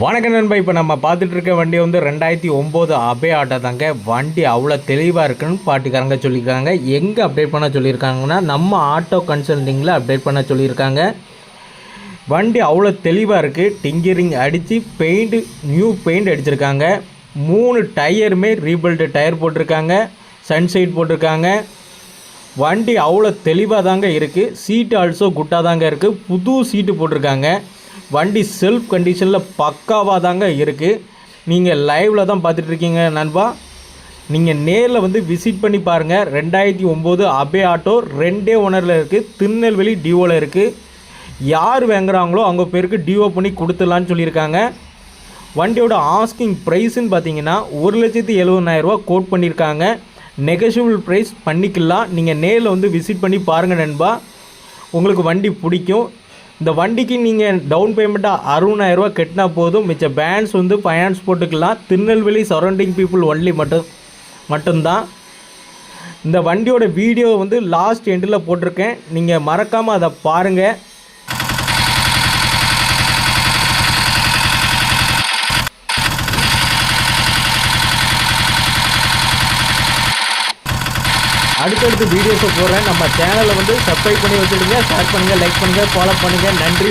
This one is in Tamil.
வணக்கம் நண்பா இப்போ நம்ம பார்த்துட்டு இருக்க வண்டி வந்து ரெண்டாயிரத்தி ஒம்பது அபே ஆட்டோ தாங்க. வண்டி அவ்வளோ தெளிவாக இருக்குன்னு பாட்டுக்காரங்க சொல்லியிருக்காங்க. எங்கே அப்டேட் பண்ண சொல்லியிருக்காங்கன்னா நம்ம ஆட்டோ கன்சல்டிங்கில் அப்டேட் பண்ண சொல்லியிருக்காங்க. வண்டி அவ்வளோ தெளிவாக இருக்குது டிங்கரிங் அடித்து பெயிண்ட் நியூ பெயிண்ட் அடிச்சிருக்காங்க. மூணு டயருமே ரீபில்டு டயர் போட்டிருக்காங்க. சன்சைட் போட்டிருக்காங்க. வண்டி அவ்வளோ தெளிவாக தாங்க இருக்குது சீட்டு ஆல்சோ குட்டாக தாங்க இருக்குது புது சீட்டு போட்டிருக்காங்க. வண்டி செல்ஃப் கண்டிஷனில் பக்காவாக தாங்க இருக்குது நீங்கள் லைவில் தான் பார்த்துட்ருக்கீங்க நண்பா. நீங்கள் நேரில் வந்து விசிட் பண்ணி பாருங்கள் ரெண்டாயிரத்தி ஒம்பது அபே ஆட்டோ ரெண்டே ஓனரில் இருக்குது திருநெல்வேலி டிஓவில் இருக்குது யார் வாங்குறாங்களோ அவங்க பேருக்கு டிஓ பண்ணி கொடுத்துடலான்னு சொல்லியிருக்காங்க. வண்டியோட ஆஸ்கிங் ப்ரைஸுன்னு பார்த்தீங்கன்னா ஒரு லட்சத்தி எழுபதாயிரரூவா கோட் பண்ணியிருக்காங்க. நெகஷியபிள் ப்ரைஸ் பண்ணிக்கலாம். நீங்கள் நேரில் வந்து விசிட் பண்ணி பாருங்கள் நண்பா. உங்களுக்கு வண்டி பிடிக்கும். இந்த வண்டிக்கு நீங்கள் டவுன் பேமெண்ட்டாக அறுபதாயிரரூவா கட்டினா போதும். மிச்ச பேண்ட்ஸ் வந்து ஃபைனான்ஸ் போட்டுக்கலாம். திருநெல்வேலி சரௌண்டிங் பீப்புள் ஒன்லி மட்டும் மட்டும்தான். இந்த வண்டியோட வீடியோ வந்து லாஸ்ட் எண்டில் போட்டிருக்கேன். நீங்கள் மறக்காமல் அதை பாருங்கள் அடுத்தடுத்து வீடியோஸை போடுறேன். நம்ம சேனலை வந்து சப்ஸ்கிரைப் பண்ணி வச்சுடுங்க. ஷேர் பண்ணுங்கள் லைக் பண்ணுங்கள் ஃபாலோ பண்ணுங்கள் நன்றி.